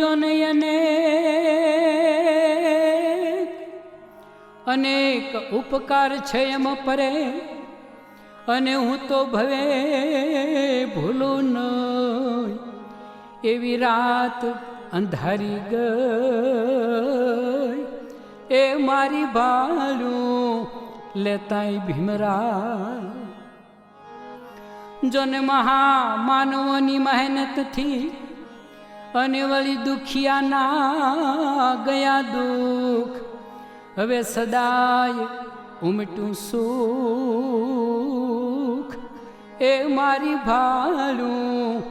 જોને અનેક ઉપકાર છે એમ પરે, અને હું તો ભવે ભૂલું ન એવી રાત અંધારી ગઈ, એ મારી ભાલું લેતાય ભીમરા જોને મહા માનવોની મહેનતથી અને વળી દુખિયાના ગયા દુઃખ. હવે સદાય ઉમટું સુખ. એ મારી ભાલું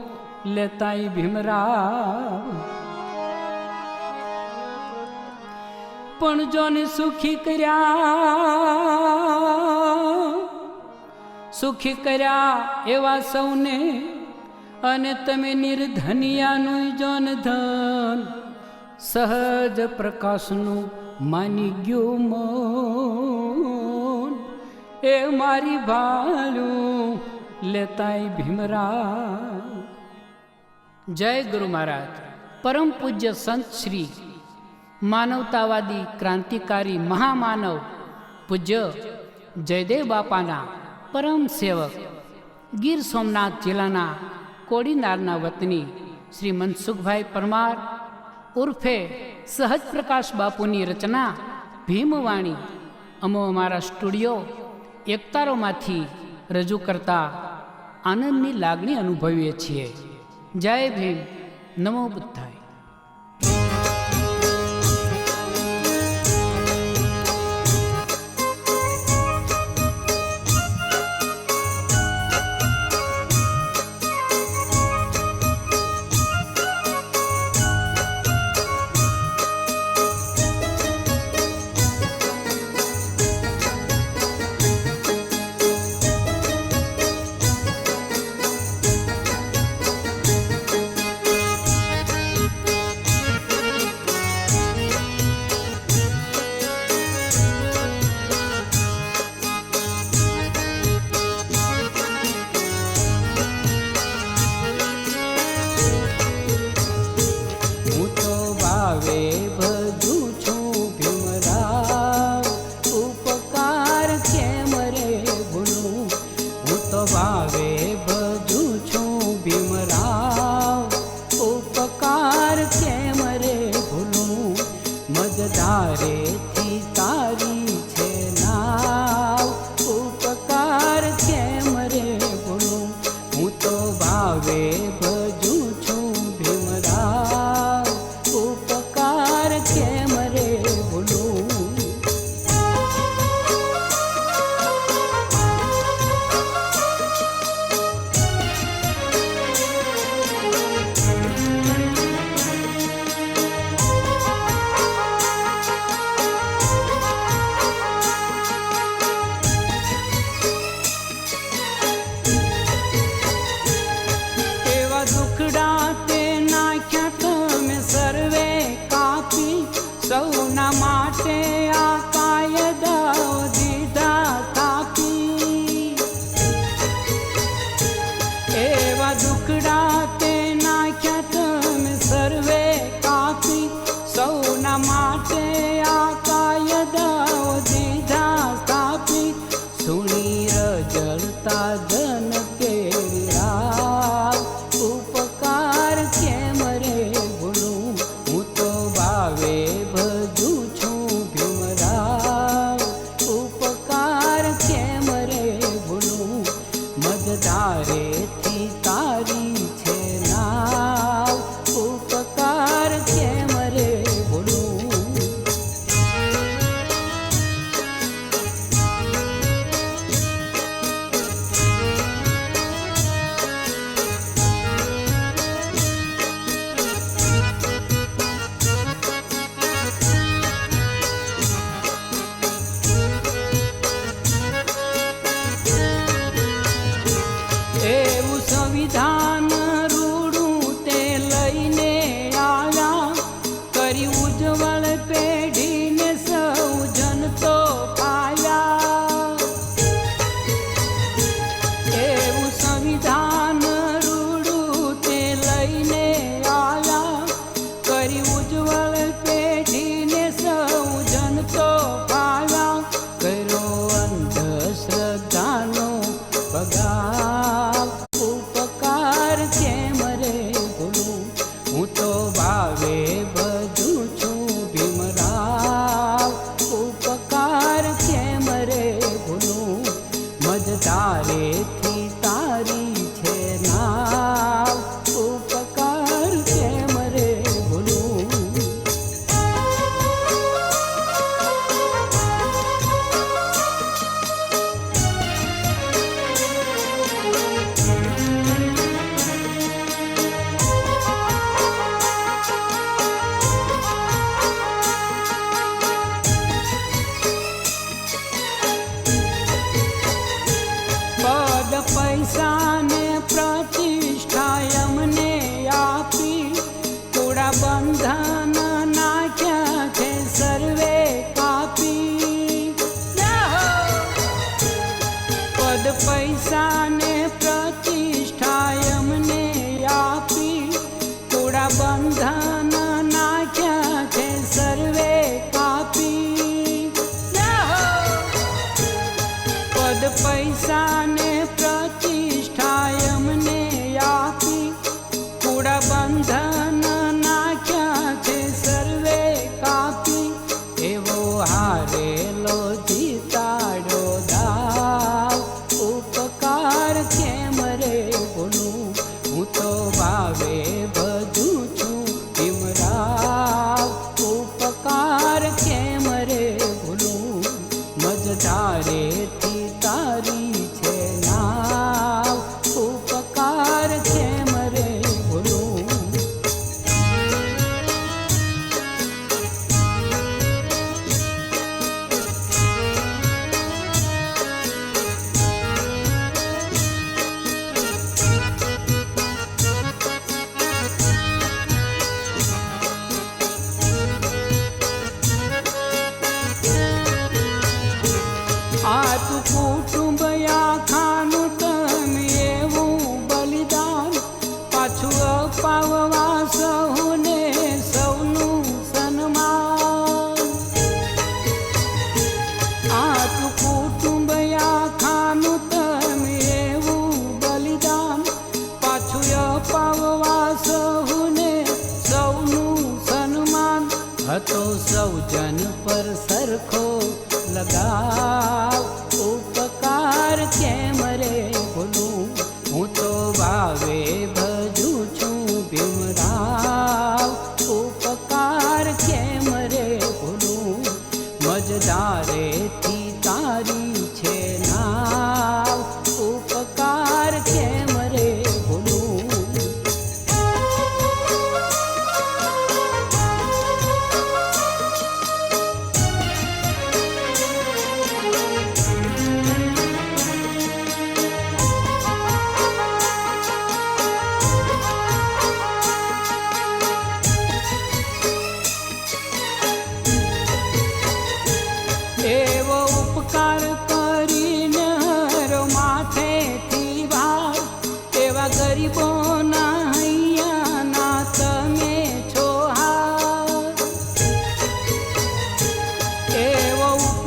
લેતાય ભીમરા પણ જોને સુખી કર્યા સુખી કર્યા એવા સૌને અને તમે નિર્ધનિયાનું જન ધન. સહજ પ્રકાશનું માની ગયું એ મારી ભાલું લેતાય ભીમરા જય ગુરુ મહારાજ. પરમ પૂજ્ય સંત શ્રી માનવતાવાદી ક્રાંતિકારી મહામાનવ પૂજ્ય જયદેવ બાપાના પરમ સેવક ગીર સોમનાથ જિલ્લાના કોડીનારના વતની શ્રી મનસુખભાઈ પરમાર ઉર્ફે સહજ પ્રકાશ બાપુની રચના ભીમવાણી. અમો અમારા સ્ટુડિયો એકતારોમાંથી રજૂ કરતા આનંદની લાગણી અનુભવીએ છીએ. જય ભીમ. નમો બુદ્ધાય. रे टुकड़ा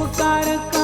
એવો